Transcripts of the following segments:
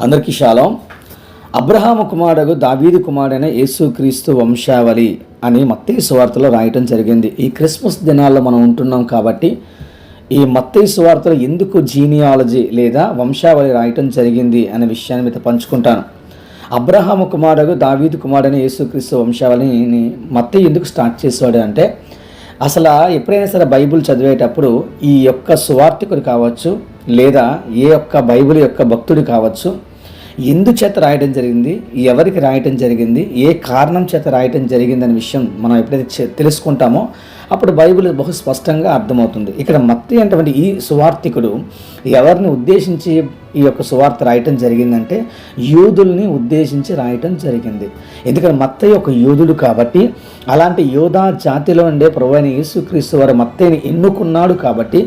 అందరికీ శాలం అబ్రహాము కుమారుడు దావీది కుమారుడైన యేసుక్రీస్తు వంశావళి అని మత్తయి సువార్తలో రాయటం జరిగింది. ఈ క్రిస్మస్ దినాల్లో మనం ఉంటున్నాం కాబట్టి ఈ మత్తయ్య సువార్తలో ఎందుకు జీనియాలజీ లేదా వంశావళి రాయటం జరిగింది అనే విషయాన్ని మీతో పంచుకుంటాను. అబ్రహాము కుమారుడు దావీదు కుమారుడైన యేసుక్రీస్తు వంశావళిని మత్తయి ఎందుకు స్టార్ట్ చేశాడు అంటే అసలు ఎప్పుడైనా సరే బైబిల్ చదివేటప్పుడు ఈ యొక్క సువార్థికుడు కావచ్చు లేదా ఏ యొక్క బైబిల్ యొక్క భక్తుడు కావచ్చు ఎందు చేత రాయటం జరిగింది ఎవరికి రాయటం జరిగింది ఏ కారణం చేత రాయటం జరిగింది అనే విషయం మనం ఎప్పుడైతే తెలుసుకుంటామో అప్పుడు బైబిల్ బహు స్పష్టంగా అర్థమవుతుంది. ఇక్కడ మత్తి అటువంటి ఈ సువార్థికుడు ఎవరిని ఉద్దేశించి ఈ యొక్క సువార్త రాయటం జరిగిందంటే యూదుల్ని ఉద్దేశించి రాయటం జరిగింది. ఎందుకంటే మత్తయ్య ఒక యూదుడు కాబట్టి అలాంటి యోధా జాతిలో ఉండే ప్రభువైన యేసుక్రీస్తు వారు మత్తయ్యని ఎన్నుకున్నాడు కాబట్టి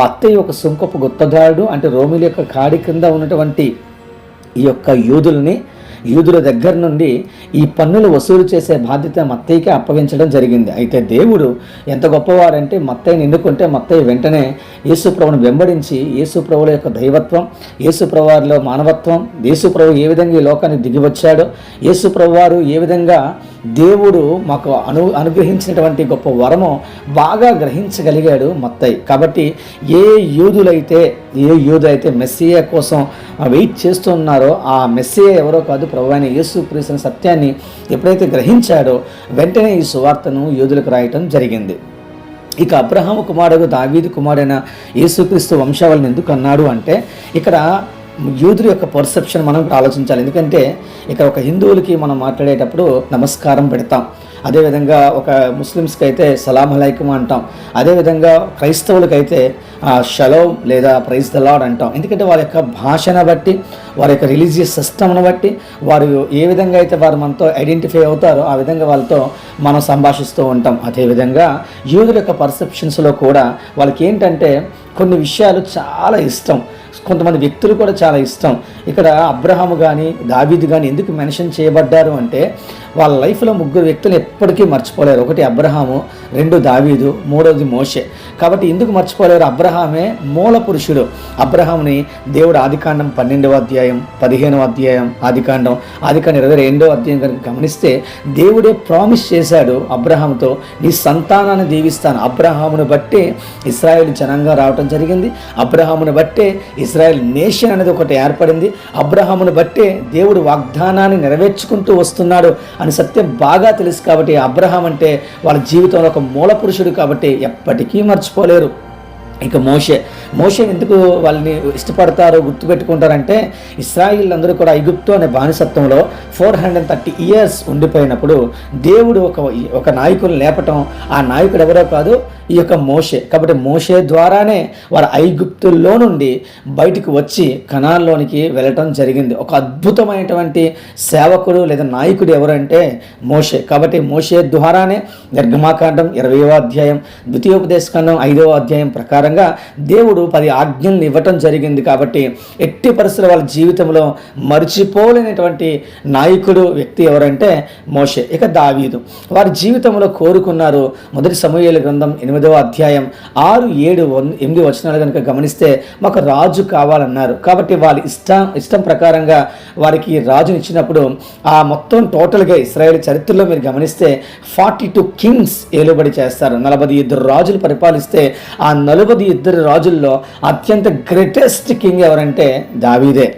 మత్తయ్య ఒక సుంకపు గుత్తదారుడు అంటే రోమిల యొక్క కాడి కింద ఉన్నటువంటి ఈ యొక్క యూదుల్ని యూదుల దగ్గర నుండి ఈ పన్నులు వసూలు చేసే బాధ్యత మత్తయ్యకి అప్పగించడం జరిగింది. అయితే దేవుడు ఎంత గొప్పవారంటే మత్తయ్యని ఎన్నుకుంటే మత్తయ్య వెంటనే యేసుప్రభుని వెంబడించి యేసుప్రభుల యొక్క దైవత్వం యేసుప్రభువారిలో మానవత్వం యేసుప్రభు ఏ విధంగా ఈ లోకానికి దిగి వచ్చాడో యేసుప్రభు వారు ఏ విధంగా దేవుడు మాకు అను అనుగ్రహించినటువంటి గొప్ప వరము బాగా గ్రహించగలిగాడు మత్తయ్య కాబట్టి ఏ యూదులైతే ఏ యూదు అయితే కోసం వెయిట్ చేస్తున్నారో ఆ మెస్సియ ఎవరో కాదు ప్రభు అయిన యేసు క్రీస్తుని సత్యాన్ని ఎప్పుడైతే గ్రహించాడో వెంటనే ఈ సువార్తను యూదులకు రాయటం జరిగింది. ఇక అబ్రహాము కుమారుడు దావీదు కుమారుడైన యేసుక్రీస్తు వంశావళిని ఎందుకు అన్నాడు అంటే ఇక్కడ యూదుల యొక్క పర్సెప్షన్ మనం ఆలోచించాలి. ఎందుకంటే ఇక్కడ ఒక హిందువులకి మనం మాట్లాడేటప్పుడు నమస్కారం పెడతాం. అదేవిధంగా ఒక ముస్లిమ్స్కి అయితే సలాం అంటాం. అదేవిధంగా క్రైస్తవులకైతే షలో లేదా ప్రైజ్ ద లాడ్ అంటాం. ఎందుకంటే వారి యొక్క భాషను బట్టి వారి యొక్క రిలీజియస్ సిస్టమ్ను బట్టి వారు ఏ విధంగా అయితే వారు మనతో ఐడెంటిఫై అవుతారో ఆ విధంగా వాళ్ళతో మనం సంభాషిస్తూ ఉంటాం. అదేవిధంగా యూదుల యొక్క పర్సెప్షన్స్లో కూడా వాళ్ళకి ఏంటంటే కొన్ని విషయాలు చాలా ఇష్టం. కొంతమంది వ్యక్తులు కూడా చాలా ఇష్టం. ఇక్కడ అబ్రహాము కానీ దావీదు కానీ ఎందుకు మెన్షన్ చేయబడ్డారు అంటే వాళ్ళ లైఫ్లో ముగ్గురు వ్యక్తులు ఎప్పటికీ మర్చిపోలేరు. ఒకటి అబ్రహాము రెండు దావీదు మూడవది మోషే. కాబట్టి ఎందుకు మర్చిపోలేరు? అబ్రహామే మూల పురుషుడు. అబ్రహాంని దేవుడు ఆదికాండం పన్నెండవ అధ్యాయం పదిహేనవ అధ్యాయం ఆదికాండం ఆదికాండం ఇరవై రెండవ అధ్యాయం కనుక గమనిస్తే దేవుడే ప్రామిస్ చేశాడు అబ్రహాంతో నీ సంతానాన్ని దీవిస్తాను. అబ్రహామును బట్టే ఇస్రాయేల్ జనంగా రావటం జరిగింది. అబ్రహామును బట్టే ఇస్రాయేల్ నేషన్ అనేది ఒకటి ఏర్పడింది. అబ్రహామును బట్టే దేవుడు వాగ్దానాన్ని నెరవేర్చుకుంటూ వస్తున్నాడు. అని సత్యం బాగా తెలుసు కాబట్టి అబ్రహాం అంటే వాళ్ళ జీవితంలో ఒక మూల పురుషుడు కాబట్టి ఎప్పటికీ మర్చిపోలేరు. ఇక మోషే మోషే ఎందుకు వాళ్ళని ఇష్టపడతారో గుర్తుపెట్టుకుంటారంటే ఇస్రాయిల్ అందరూ కూడా ఐగుప్తు అనే బానిసత్వంలో ఫోర్ హండ్రెడ్ థర్టీ ఇయర్స్ ఉండిపోయినప్పుడు దేవుడు ఒక ఒక నాయకుని లేపటం ఆ నాయకుడు ఎవరో కాదు ఈ యొక్క మోషే. కాబట్టి మోషే ద్వారానే వారు ఐగుప్తుల్లో నుండి బయటకు వచ్చి కణాల్లోనికి వెళ్ళటం జరిగింది. ఒక అద్భుతమైనటువంటి సేవకుడు లేదా నాయకుడు ఎవరంటే మోషే. కాబట్టి మోషే ద్వారానే నిర్గమాకాండం ఇరవయో అధ్యాయం ద్వితీయోపదేశకాండం ఐదవ అధ్యాయం ప్రకారంగా దేవుడు పది ఆజ్ఞల్ని ఇవ్వటం జరిగింది కాబట్టి ఎట్టి పరిస్థితుల వాళ్ళ జీవితంలో మర్చిపోలేనటువంటి నాయకుడు వ్యక్తి ఎవరంటే మోషే ఇక దావీదు. వారి జీవితంలో కోరుకున్నారు మొదటి సమూహల గ్రంథం ఎనిమిదవ అధ్యాయం ఆరు ఏడు ఎనిమిది వచనాలు కనుక గమనిస్తే మాకు రాజు కావాలన్నారు. కాబట్టి వాళ్ళ ఇష్టం ఇష్టం ప్రకారంగా వారికి రాజుని ఇచ్చినప్పుడు ఆ మొత్తం టోటల్గా ఇస్రాయేల్ చరిత్రలో మీరు గమనిస్తే ఫార్టీ టూ కింగ్స్ ఏలుబడి చేస్తారు. నలభై ఇద్దరు రాజులు పరిపాలిస్తే ఆ నలభై ఇద్దరు రాజుల్లో అత్యంత గ్రేటెస్ట్ కింగ్ ఎవరంటే దావీదే.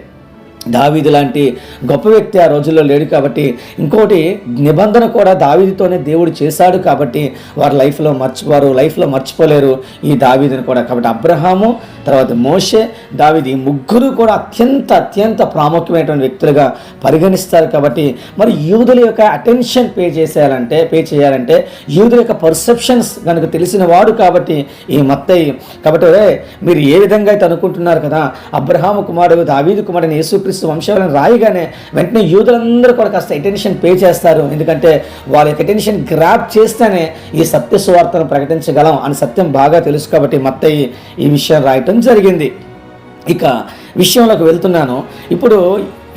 దావీదు లాంటి గొప్ప వ్యక్తి ఆ రోజుల్లో లేడు కాబట్టి ఇంకోటి నిబంధన కూడా దావీదితోనే దేవుడు చేశాడు కాబట్టి వారి లైఫ్లో మర్చి వారు లైఫ్లో మర్చిపోలేరు ఈ దావీదుని కూడా. కాబట్టి అబ్రహాము తర్వాత మోషే దావీది ఈ ముగ్గురు కూడా అత్యంత అత్యంత ప్రాముఖ్యమైనటువంటి వ్యక్తులుగా పరిగణిస్తారు కాబట్టి మరి యూదుల యొక్క అటెన్షన్ పే చేసేయాలంటే పే చేయాలంటే యూదుల యొక్క పర్సెప్షన్స్ కనుక తెలిసిన వాడు కాబట్టి ఈ మత్తయి. కాబట్టి మీరు ఏ విధంగా అయితే అనుకుంటున్నారు కదా అబ్రహాము కుమారుడు దావీది కుమారుడు యేసుక్రీస్తు వంశాలను రాయగానే వెంటనే యూదులందరూ కూడా కాస్త అటెన్షన్ పే చేస్తారు. ఎందుకంటే వారి యొక్క అటెన్షన్ గ్రాప్ చేస్తేనే ఈ సత్య సువార్తను ప్రకటించగలం అని సత్యం బాగా తెలుసు కాబట్టి మత్తయ్య ఈ విషయం రాయటం జరిగింది. ఇక విషయంలోకి వెళ్తున్నాను. ఇప్పుడు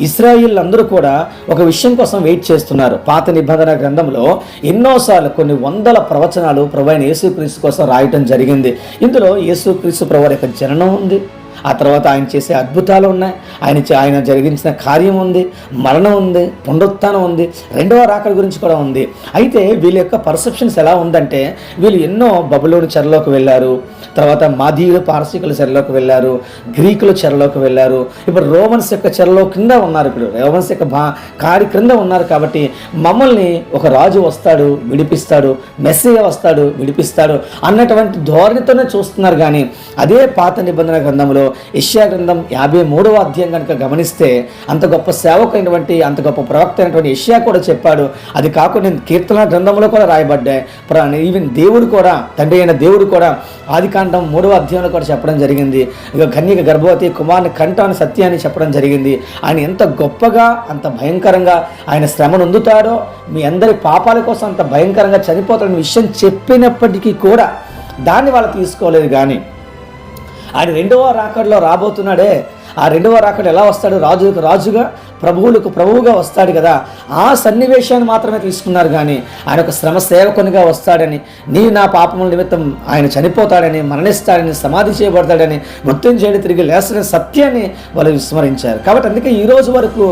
ఇస్రాయిల్ అందరూ కూడా ఒక విషయం కోసం వెయిట్ చేస్తున్నారు. పాత నిబంధన గ్రంథంలో ఎన్నోసార్లు కొన్ని వందల ప్రవచనాలు ప్రభు అయిన యేసుక్రీస్తు కోసం రాయటం జరిగింది. ఇందులో యేసుక్రీస్తు ప్రభు యొక్క జననం ఉంది. ఆ తర్వాత ఆయన చేసే అద్భుతాలు ఉన్నాయి. ఆయన ఆయన జరిగించిన కార్యం ఉంది మరణం ఉంది పునరుత్థానం ఉంది రెండవ రాకడ గురించి కూడా ఉంది. అయితే వీళ్ళ యొక్క పర్సెప్షన్స్ ఎలా ఉందంటే వీళ్ళు ఎన్నో బబులోని చెరలోకి వెళ్ళారు తర్వాత మాధీయులు పారసీకుల చెరలోకి వెళ్ళారు గ్రీకుల చెరలోకి వెళ్ళారు. ఇప్పుడు రోమన్స్ యొక్క చెరలో కింద ఉన్నారు ఇప్పుడు. రోమన్స్ యొక్క భా కాడి క్రింద ఉన్నారు కాబట్టి మమ్మల్ని ఒక రాజు వస్తాడు విడిపిస్తాడు మెస్సీగా వస్తాడు విడిపిస్తాడు అన్నటువంటి ధోరణితోనే చూస్తున్నారు కానీ అదే పాత నిబంధన గ్రంథంలో ఇష్యా గ్రంథం యాభై మూడవ అధ్యాయం కనుక గమనిస్తే అంత గొప్ప సేవకైనటువంటి అంత గొప్ప ప్రవక్త అయినటువంటి ఇష్యా కూడా చెప్పాడు. అది కాకుండా కీర్తన గ్రంథంలో కూడా రాయబడ్డాయి. ప్ర- ఈవెన్ దేవుడు కూడా తండ్రి అయిన దేవుడు కూడా ఆదికాండం మూడవ అధ్యాయంలో కూడా చెప్పడం జరిగింది. ఇక కన్యక గర్భవతి కుమార్ని కంట అని సత్యాన్ని చెప్పడం జరిగింది. ఆయన ఎంత గొప్పగా అంత భయంకరంగా ఆయన శ్రమ నొందుతాడో మీ అందరి పాపాల కోసం అంత భయంకరంగా చనిపోతాడని విషయం చెప్పినప్పటికీ కూడా దాన్ని వాళ్ళు తీసుకోలేదు కానీ ఆయన రెండవ రాకడలో రాబోతున్నాడే. ఆ రెండవ రాకడ ఎలా వస్తాడు? రాజు రాజుగా ప్రభువులకు ప్రభువుగా వస్తాడు కదా ఆ సన్నివేశాన్ని మాత్రమే తీసుకున్నారు కానీ ఆయన ఒక శ్రమ సేవకునిగా వస్తాడని నీ నా పాపముల నిమిత్తం ఆయన చనిపోతాడని మరణిస్తాడని సమాధి చేయబడతాడని మృత్యుంజయుడు తిరిగి లేస్తున్న సత్యాన్ని వాళ్ళు విస్మరించారు. కాబట్టి అందుకే ఈ రోజు వరకు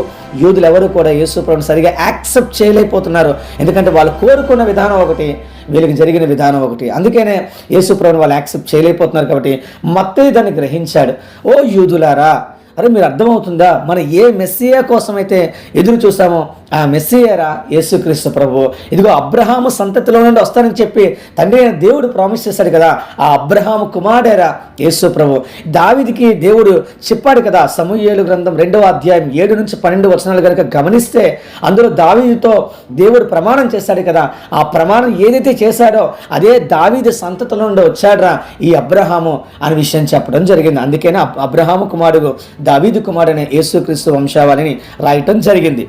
యూదులు ఎవరు కూడా యేసుప్రభుని సరిగా యాక్సెప్ట్ చేయలేకపోతున్నారు. ఎందుకంటే వాళ్ళు కోరుకున్న విధానం ఒకటి వీళ్ళకి జరిగిన విధానం ఒకటి. అందుకనే యేసుప్రభుని వాళ్ళు యాక్సెప్ట్ చేయలేకపోతున్నారు కాబట్టి మత్తే దాన్ని గ్రహించాడు. ఓ యూదులారా అరే మీరు అర్థమవుతుందా? మనం ఏ మెస్సియా కోసమైతే ఎదురు చూసామో ఆ మెస్సియరా? యేసుక్రీస్తు ప్రభు. ఇదిగో అబ్రహాము సంతతిలో నుండి వస్తానని చెప్పి తండ్రి అయిన దేవుడు ప్రామిస్ చేశాడు కదా. ఆ అబ్రహాము కుమారుడేరా? యేసు ప్రభు. దావిదికి దేవుడు చెప్పాడు కదా సమూహేలు గ్రంథం రెండవ అధ్యాయం ఏడు నుంచి పన్నెండు వచనాలు కనుక గమనిస్తే అందులో దావీదుతో దేవుడు ప్రమాణం చేశాడు కదా. ఆ ప్రమాణం ఏదైతే చేశాడో అదే దావీది సంతతిలో నుండి వచ్చాడ్రా ఈ అబ్రహాము అనే విషయం చెప్పడం జరిగింది. అందుకనే అబ్రహాము కుమారుడు దావీదు కుమారుడనే యేసుక్రీస్తు వంశావళిని రాయటం జరిగింది.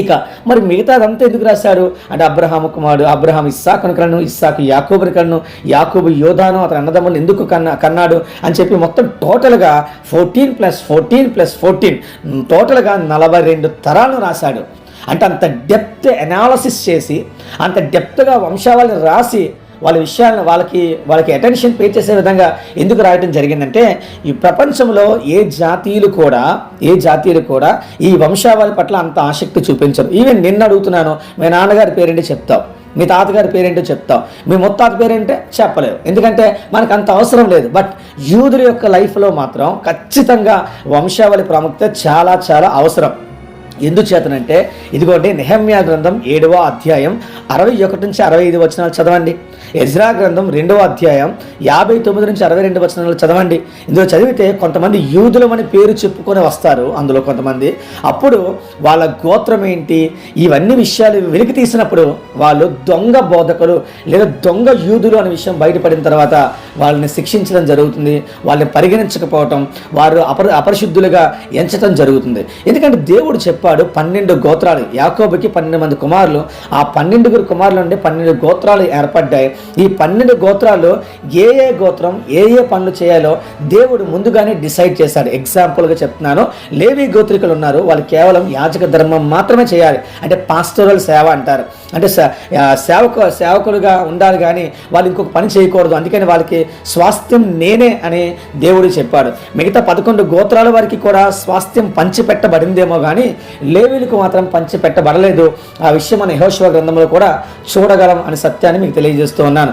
ఇక మరి మిగతాదంతా ఎందుకు రాశాడు అంటే అబ్రహాము కుమారుడు అబ్రహాం ఇస్సాకును కన్ను ఇస్సాకు యాకోబుని కన్ను యాకోబు యోధాను అతని అన్నదమ్ములు ఎందుకు కన్నా కన్నాడు అని చెప్పి మొత్తం టోటల్గా fourteen plus fourteen plus fourteen టోటల్గా నలభై రెండు తరాలను రాశాడు. అంటే అంత డెప్త్ అనాలసిస్ చేసి అంత డెప్త్గా వంశావళిని రాసి వాళ్ళ విషయాలను వాళ్ళకి వాళ్ళకి అటెన్షన్ పే చేసే విధంగా ఎందుకు రాయటం జరిగిందంటే ఈ ప్రపంచంలో ఏ జాతీయులు కూడా ఏ జాతీయులు కూడా ఈ వంశావళి పట్ల అంత ఆసక్తి చూపించరు. ఈవెన్ నిన్న అడుగుతున్నాను మీ నాన్నగారి పేరేంటి చెప్తావు మీ తాతగారి పేరేంటో చెప్తాం మీ ముత్తాత పేరేంటే చెప్పలేవు. ఎందుకంటే మనకు అంత అవసరం లేదు. బట్ యూదుల యొక్క లైఫ్లో మాత్రం ఖచ్చితంగా వంశావళి ప్రాముఖ్యత చాలా చాలా అవసరం. ఎందుచేతనంటే ఇదిగోండి నెహమ్యా గ్రంథం ఏడవ అధ్యాయం అరవై ఒకటి నుంచి అరవై ఐదు వచనాలు చదవండి. ఎజ్రా గ్రంథం రెండవ అధ్యాయం యాభై తొమ్మిది నుంచి అరవై రెండు వచనాలు చదవండి. ఇందులో చదివితే కొంతమంది యూదులమని పేరు చెప్పుకొని వస్తారు. అందులో కొంతమంది అప్పుడు వాళ్ళ గోత్రం ఏంటి? ఇవన్నీ విషయాలు వెలికి తీసినప్పుడు వాళ్ళు దొంగ బోధకులు లేదా దొంగ యూదులు అనే విషయం బయటపడిన తర్వాత వాళ్ళని శిక్షించడం జరుగుతుంది. వాళ్ళని పరిగణించకపోవటం వారు అపరి అపరిశుద్ధులుగా ఎంచడం జరుగుతుంది. ఎందుకంటే దేవుడు చెప్పాడు పన్నెండు గోత్రాలు. యాకోబుకి పన్నెండు మంది కుమారులు. ఆ పన్నెండుగురు కుమారుల నుండి పన్నెండు గోత్రాలు ఏర్పడ్డాయి. ఈ పన్నెండు గోత్రాలు ఏ ఏ గోత్రం ఏ ఏ పనులు చేయాలో దేవుడు ముందుగానే డిసైడ్ చేశాడు. ఎగ్జాంపుల్గా చెప్తున్నాను. లేవి గోత్రికులు ఉన్నారు. వాళ్ళు కేవలం యాచక ధర్మం మాత్రమే చేయాలి. అంటే పాస్టోరల్ సేవ అంటారు. అంటే స- సేవకు సేవకులుగా ఉండాలి కానీ వాళ్ళు ఇంకొక పని చేయకూడదు. అందుకని వాళ్ళకి స్వాస్థ్యం నేనే అని దేవుడు చెప్పాడు. మిగతా పదకొండు గోత్రాల వారికి కూడా స్వాస్థ్యం పంచిపెట్టబడిందేమో కానీ లేవీలకు మాత్రం పంచిపెట్టబడలేదు. ఆ విషయం మన యహోశివ గ్రంథంలో కూడా చూడగలం అనే సత్యాన్ని మీకు తెలియజేస్తూ ఉన్నాను.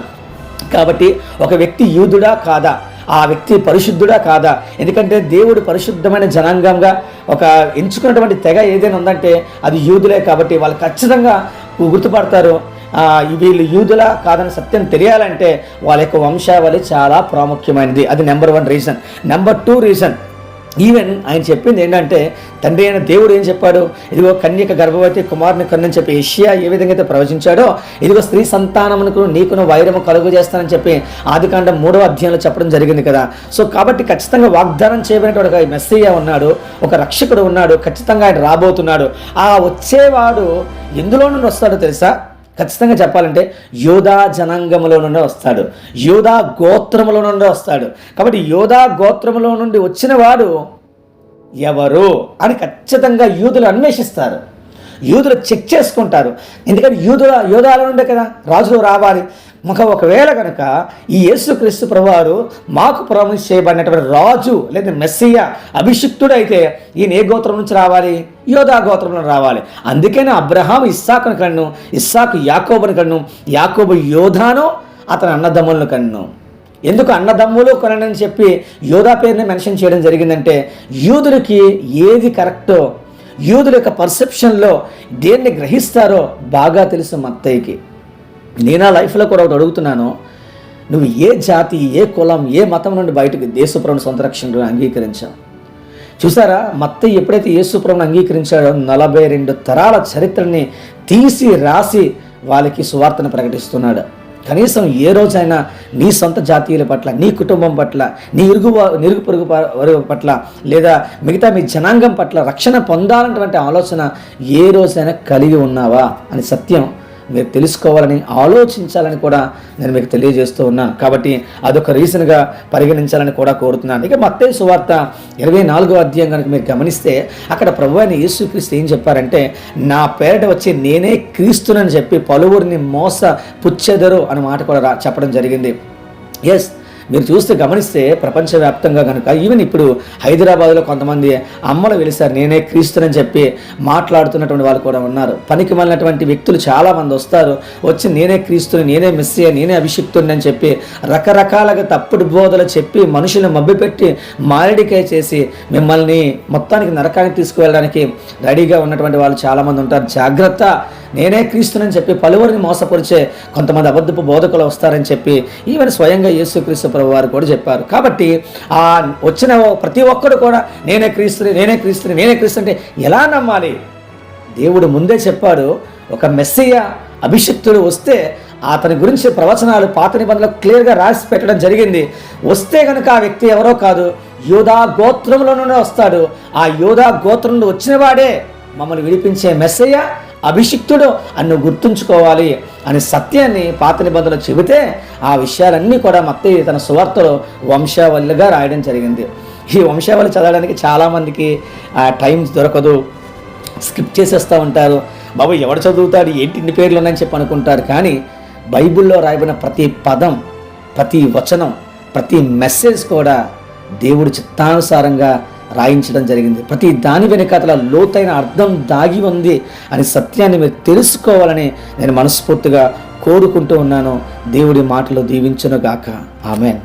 కాబట్టి ఒక వ్యక్తి యూదుడా కాదా? ఆ వ్యక్తి పరిశుద్ధుడా కాదా? ఎందుకంటే దేవుడు పరిశుద్ధమైన జనాంగంగా ఒక ఎంచుకున్నటువంటి తెగ ఏదైనా ఉందంటే అది యూదులే కాబట్టి వాళ్ళు ఖచ్చితంగా గుర్తుపడతారు. వీళ్ళు యూదులా కాదని సత్యం తెలియాలంటే వాళ్ళ యొక్క వంశావళి చాలా ప్రాముఖ్యమైనది. అది number one reason number two reason even ఆయన చెప్పింది ఏంటంటే తండ్రి అయిన దేవుడు ఏం చెప్పాడు? ఇదిగో కన్యక గర్భవతి కుమారుని కన్నని చెప్పి ఏషియా ఏ విధంగా అయితే ప్రవచించాడో ఇదిగో స్త్రీ సంతానమునకు నీకును వైరము కలుగు చేస్తానని చెప్పి ఆదికాండం మూడవ అధ్యాయంలో చెప్పడం జరిగింది కదా. సో కాబట్టి ఖచ్చితంగా వాగ్దానం చేయబడినటువంటి ఒక మెస్సయ్య ఉన్నాడు ఒక రక్షకుడు ఉన్నాడు ఖచ్చితంగా ఆయన రాబోతున్నాడు. ఆ వచ్చేవాడు ఎందులో నుండి వస్తాడో తెలుసా? ఖచ్చితంగా చెప్పాలంటే యోధా జనాంగములో నుండి వస్తాడు. యోధా గోత్రములో నుండి వస్తాడు. కాబట్టి యోధా గోత్రములో నుండి వచ్చిన వాడు ఎవరు అని ఖచ్చితంగా యూదులు అన్వేషిస్తారు. యూదులు చెక్ చేసుకుంటారు. ఎందుకంటే యూదుల యోధాల నుండే కదా రాజులు రావాలి. మాకు ఒకవేళ కనుక ఈ యేసుక్రీస్తు ప్రభువారు మాకు ప్రామిస్ చేయబడినటువంటి రాజు లేదా మెస్సియ అభిషిక్తుడు అయితే ఈయన ఏ గోత్రం నుంచి రావాలి? యోధా గోత్రంలో రావాలి. అందుకనే అబ్రహాం ఇస్సాకుని కన్ను ఇస్సాకు యాకోబుని కన్ను యాకోబు యోధాను అతని అన్నదమ్ములను కన్ను. ఎందుకు అన్నదమ్ములు కొనని చెప్పి యోధా పేరుని మెన్షన్ చేయడం జరిగిందంటే యూదులకి ఏది కరెక్టో యూదుల యొక్క పర్సెప్షన్లో దేన్ని గ్రహిస్తారో బాగా తెలుసు మత్తయ్యకి నేను ఆ లైఫ్లో కూడా ఒకటి అడుగుతున్నాను. నువ్వు ఏ జాతి ఏ కులం ఏ మతం నుండి బయటకు దేశపురం సొంత రక్షణను అంగీకరించావు? చూసారా? మత్తయ్య ఎప్పుడైతే యేసుప్రభుని అంగీకరించాడో నలభై రెండు తరాల చరిత్రని తీసి రాసి వాళ్ళకి సువార్తను ప్రకటిస్తున్నాడు. కనీసం ఏ రోజైనా నీ సొంత జాతీయుల పట్ల నీ కుటుంబం పట్ల నీ ఇరుగు నిరుగు పొరుగు వరుగు పట్ల లేదా మిగతా మీ జనాంగం పట్ల రక్షణ పొందాలన్నటువంటి ఆలోచన ఏ రోజైనా కలిగి ఉన్నావా? అని సత్యం మీరు తెలుసుకోవాలని ఆలోచించాలని కూడా నేను మీకు తెలియజేస్తూ ఉన్నాను కాబట్టి అదొక రీజన్గా పరిగణించాలని కూడా కోరుతున్నాను. ఇక మత్తే సువార్త ఇరవై నాలుగో అధ్యాయం కనుక మీరు గమనిస్తే అక్కడ ప్రభు అయిన యేసుక్రీస్తు ఏం చెప్పారంటే నా పేరట వచ్చి నేనే క్రీస్తునని చెప్పి పలువురిని మోస పుచ్చెదరు అనే మాట కూడా రా- చెప్పడం జరిగింది. ఎస్ మీరు చూస్తే గమనిస్తే ప్రపంచవ్యాప్తంగా కనుక ఈవెన్ ఇప్పుడు హైదరాబాద్లో కొంతమంది అమ్మలు వెలిసారు నేనే క్రీస్తునని చెప్పి మాట్లాడుతున్నటువంటి వాళ్ళు కూడా ఉన్నారు. పనికి మళ్ళినటువంటి వ్యక్తులు చాలామంది వస్తారు వచ్చి నేనే క్రీస్తుని నేనే మెస్సియా నేనే అభిషిక్తుని అని చెప్పి రకరకాలుగా తప్పుడు బోధలు చెప్పి మనుషులను మబ్బిపెట్టి మారడికాయ చేసి మిమ్మల్ని మొత్తానికి నరకానికి తీసుకువెళ్ళడానికి రెడీగా ఉన్నటువంటి వాళ్ళు చాలామంది ఉంటారు. జాగ్రత్త! నేనే క్రీస్తునని చెప్పి పలువురిని మోసపరిచే కొంతమంది అబద్ధపు బోధకులు వస్తారని చెప్పి ఈవెన్ స్వయంగా యేసుక్రీస్తు ప్రభు వారు కూడా చెప్పారు. కాబట్టి ఆ వచ్చిన ప్రతి ఒక్కరు కూడా నేనే క్రీస్తుని నేనే క్రీస్తుని నేనే క్రీస్తు అంటే ఎలా నమ్మాలి? దేవుడు ముందే చెప్పాడు ఒక మెస్సయ్య అభిషిక్తుడు వస్తే అతని గురించి ప్రవచనాలు పాత నిబంధనలు క్లియర్గా రాసి పెట్టడం జరిగింది. వస్తే కనుక ఆ వ్యక్తి ఎవరో కాదు యోధా గోత్రంలో నుండి వస్తాడు. ఆ యోధా గోత్రం నుండి వచ్చిన వాడే మమ్మల్ని విడిపించే మెస్సయ్య అభిషిక్తుడు అన్ను గుర్తుంచుకోవాలి అనే సత్యాన్ని పాత నిబంధనలు చెబితే ఆ విషయాలన్నీ కూడా మత్తయి తన సువార్తలో వంశావళిగా రాయడం జరిగింది. ఈ వంశావళి చదవడానికి చాలామందికి ఆ టైం దొరకదు. స్కిప్ చేసేస్తూ ఉంటారు. బాబు ఎవడు చదువుతాడు? ఏంటి ఇన్ని పేర్లు ఉన్నాయని చెప్పి అనుకుంటారు. కానీ బైబిల్లో రాయబడిన ప్రతి పదం ప్రతి వచనం ప్రతి మెసేజ్ కూడా దేవుడి చిత్తానుసారంగా రాయించడం జరిగింది. ప్రతి దాని వెనుకతల లోతైన అర్థం దాగి ఉంది అని సత్యాన్ని మీరు తెలుసుకోవాలని నేను మనస్ఫూర్తిగా కోరుకుంటూ ఉన్నాను. దేవుడి మాటలు దీవించునుగాక. ఆమెన్.